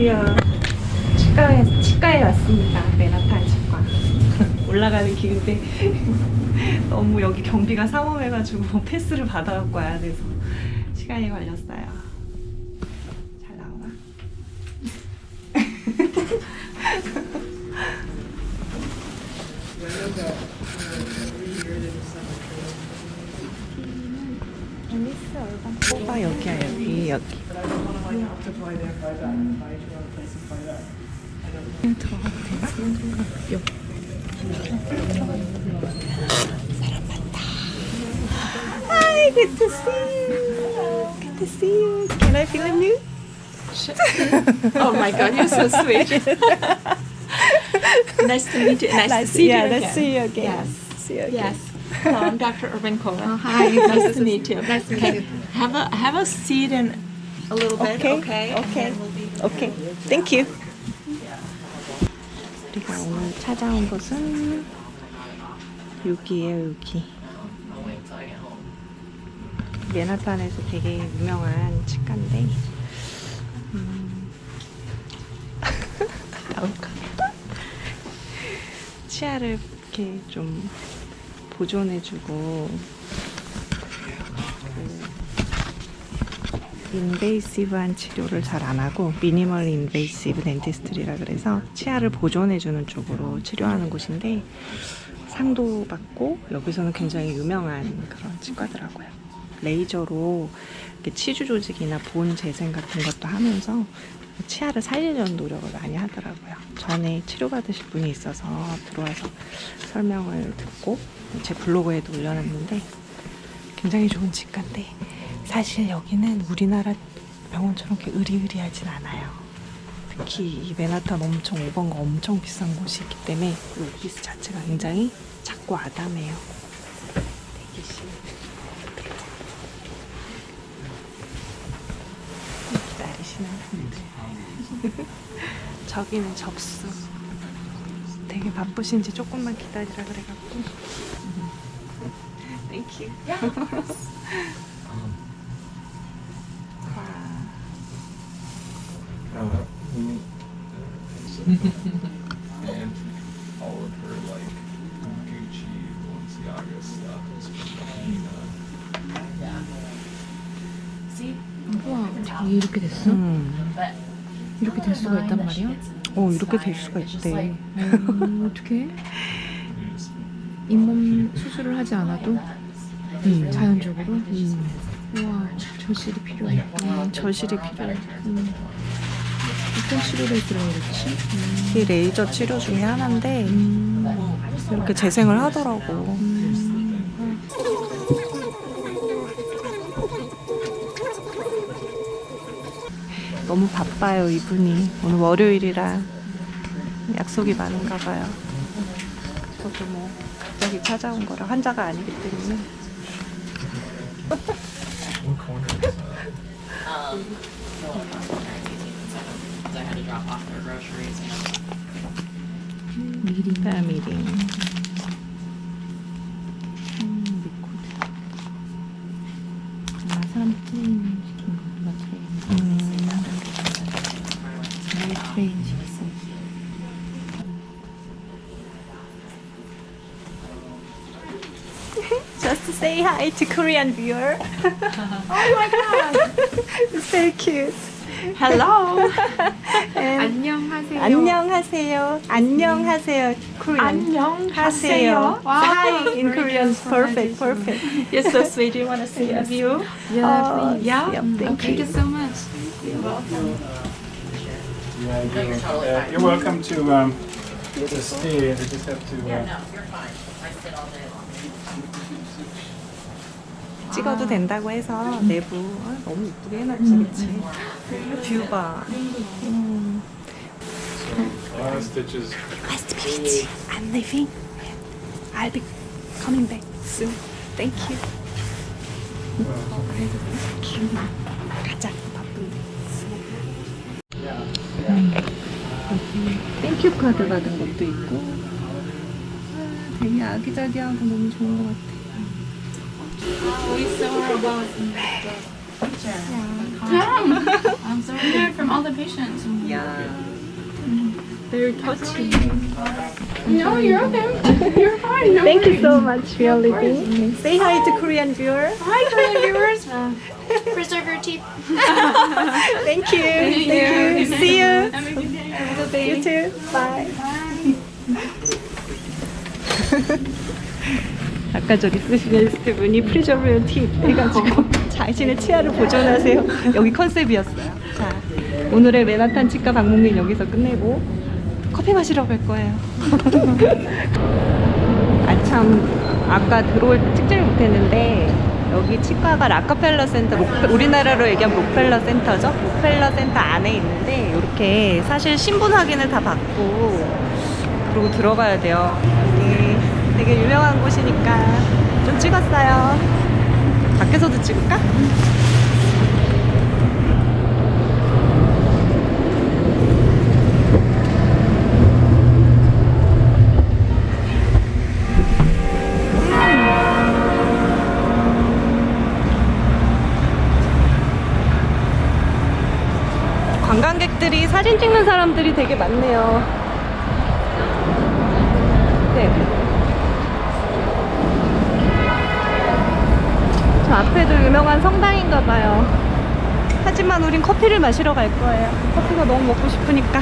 드디어 치과에, 치과에 왔습니다. 메나탄 치과. 올라가는 길인데 너무 여기 경비가 삼엄해가지고 패스를 받아갖고 와야 돼서 시간이 걸렸어요. 잘 나오나? 여기 있어, 일단 뽑아 여기야 여기 여기. Hi, good to see you. Good to see you. Can I film you? Oh my god, you're so sweet. nice to meet you. Nice, to see yeah, you let's again. see you again. Yes. See you again. Yes. Hello, I'm Dr. Urban Cohen. Oh, hi. nice to meet you. Nice to meet you. Have a have a seat in a little bit, Okay, okay? And okay. then we'll be- 오케이, 땡큐. 우리가 오늘 찾아온 곳은 여기예요, 여기. 맨하탄에서 되게 유명한 치과인데, 음... 나올까? 치아를 이렇게 좀 보존해주고 인베이시브한 치료를 잘 안 하고 미니멀 인베이시브 덴티스트리라 그래서 치아를 보존해주는 쪽으로 치료하는 곳인데 상도 받고 여기서는 굉장히 유명한 그런 치과더라고요. 레이저로 치주 조직이나 본 재생 같은 것도 하면서 치아를 살리려는 노력을 많이 하더라고요. 전에 치료받으실 분이 있어서 들어와서 설명을 듣고 제 블로그에도 올려놨는데 굉장히 좋은 치과인데 사실 여기는 우리나라 병원처럼 이렇게 으리으리하진 않아요. 특히 이 맨하탄 엄청 5번가 엄청 비싼 곳이 있기 때문에 이 오피스 자체가 굉장히 작고 아담해요. 대기실. 기다리시는 분들. 저기는 접수. 되게 바쁘신지 조금만 기다리라 그래갖고. 땡큐. 와. Uh, and all of her like Gucci, Balenciaga stuff is from China. 우와, 이게 이렇게 됐어? 음. 이렇게 될 수가 있단 말이야? 어, 이렇게 될 수가 있대. 음, 어떻게? 잇몸 수술을 하지 않아도 음. 자연적으로? 음. 우와, 절실히 필요해. 음, 절실히 필요해. 음. 어떤 치료를 그랬지? 음. 이게 레이저 치료 중에 하나인데 음. 이렇게 재생을 하더라고. 너무 바빠요 이분이 오늘 월요일이라 약속이 많은가 봐요. 저도 뭐 갑자기 찾아온 거라 환자가 아니기 때문에 that? I Just to say hi to Korean viewer. oh my god, it's very cute. Hello. And 안녕하세요. 안녕하세요. 안녕하세요. Korean. 하세요. Hi in Korean. Perfect, perfect. You're so sweet. Do you want to see a view? Yeah, Oh, please. Yeah? yep, Oh, thank thank you. you so much. Yeah, you're, totally uh, fine. you're welcome to um, to stay. I just have to. yeah, Uh, no, you're fine. I sit all day long. 찍어도 된다고 해서 내부 아, 너무 이쁘게 해놨지, 그치? 뷰 봐. 음. stitches. Nice to meet you. I'm leaving. I'll be coming back soon. Thank you. 가자. 바쁜데. 땡큐 카드 받은 것도 있고 아, 되게 아기자기하고 너무 좋은 것 같아. I'm sorry from all the patients. Yeah. Very touching. No, you're okay. You're fine. No Thank you so much for. Say hi to Korean viewers. Hi, Korean viewers. Preserve your teeth. Thank you. Thank you. See you. Have a good day. Have a good day. You too. Bye. Bye. 아까 저기 스페셜리스트 분이 프리저블 팁 해가지고 자신의 치아를 보존하세요. 여기 컨셉이었어요. 자, 오늘의 맨하탄 치과 방문은 여기서 끝내고 커피 마시러 갈 거예요. 아 참 아까 들어올 때 찍지를 못했는데 여기 치과가 라커펠러 센터 록- 우리나라로 얘기하면 록펠러 센터죠 록펠러 센터 안에 있는데 이렇게 사실 신분 확인을 다 받고 그러고 들어가야 돼요 되게 유명한 곳이니까 좀 찍었어요 밖에서도 찍을까? 관광객들이 사진 찍는 사람들이 되게 많네요. 네. 저 앞에도 유명한 성당인가 봐요. 하지만 우린 커피를 마시러 갈 거예요. 커피가 너무 먹고 싶으니까.